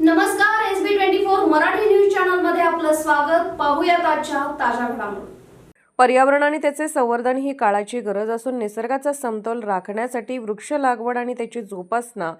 नमस्कार S B twenty four Marathi news चॅनलमध्ये आपलं स्वागत. पाहूया आजच्या ताज्या घडामोडी. पर्यावरण आणि त्याचे संवर्धन ही काळाची गरज असून निसर्गाचा समतोल राखण्यासाठी वृक्ष लागवड आणि त्याची जोपासना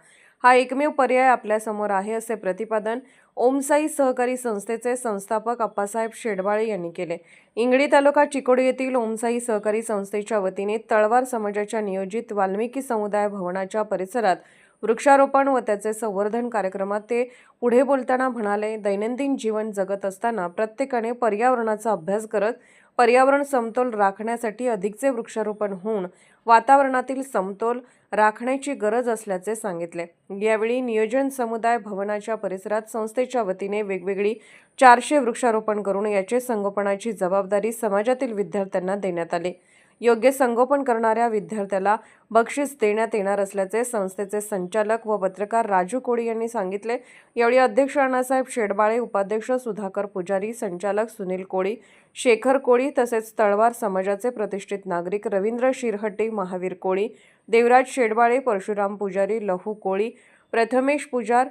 हा एकमेव पर्याय आपल्यासमोर आहे असे प्रतिपादन ओमसाई सहकारी संस्थेचे संस्थापक अप्पासाहेब शेडवाळे यांनी केले. इंगडी तालुका चिकोडी येथील ओमसाई सहकारी संस्थेच्या वतीने तळवार समाजाच्या नियोजित वाल्मिकी समुदाय भवनाच्या परिसरात वृक्षारोपण व त्याचे संवर्धन कार्यक्रमात ते पुढे बोलताना म्हणाले दैनंदिन जीवन जगत असताना प्रत्येकाने पर्यावरणाचा अभ्यास करत पर्यावरण समतोल राखण्यासाठी अधिकचे वृक्षारोपण होऊन वातावरणातील समतोल राखण्याची गरज असल्याचे सांगितले. यावेळी नियोजन समुदाय भवनाच्या परिसरात संस्थेच्या वतीने वेगवेगळी चारशे वृक्षारोपण करून याचे संगोपनाची जबाबदारी समाजातील विद्यार्थ्यांना देण्यात आली. योग्य संगोपन करणाऱ्या विद्यार्थ्याला बक्षीस देण्यात येणार असल्याचे संस्थेचे संचालक व पत्रकार राजू कोळी यांनी सांगितले. यावेळी अध्यक्ष अण्णासाहेब शेडबाळे उपाध्यक्ष सुधाकर पुजारी संचालक सुनील कोळी शेखर कोळी तसेच तळवार समाजाचे प्रतिष्ठित नागरिक रवींद्र शिरहट्टी महावीर कोळी देवराज शेडबाळे परशुराम पुजारी लहू कोळी प्रथमेश पुजार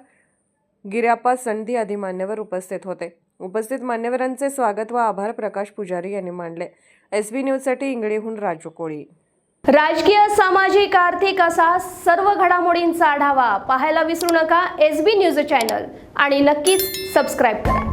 गिराप्पा संधी आदी मान्यवर उपस्थित होते. उपस्थित मान्यवरांचे स्वागत व आभार प्रकाश पुजारी यांनी मानले एस बी न्यूजसाठी इंगळीहून राजू कोळी. राजकीय सामाजिक आर्थिक असा सर्व घडामोडींचा आढावा पाहायला विसरू नका एस बी न्यूज चॅनल आणि नक्कीच सबस्क्राईब करा.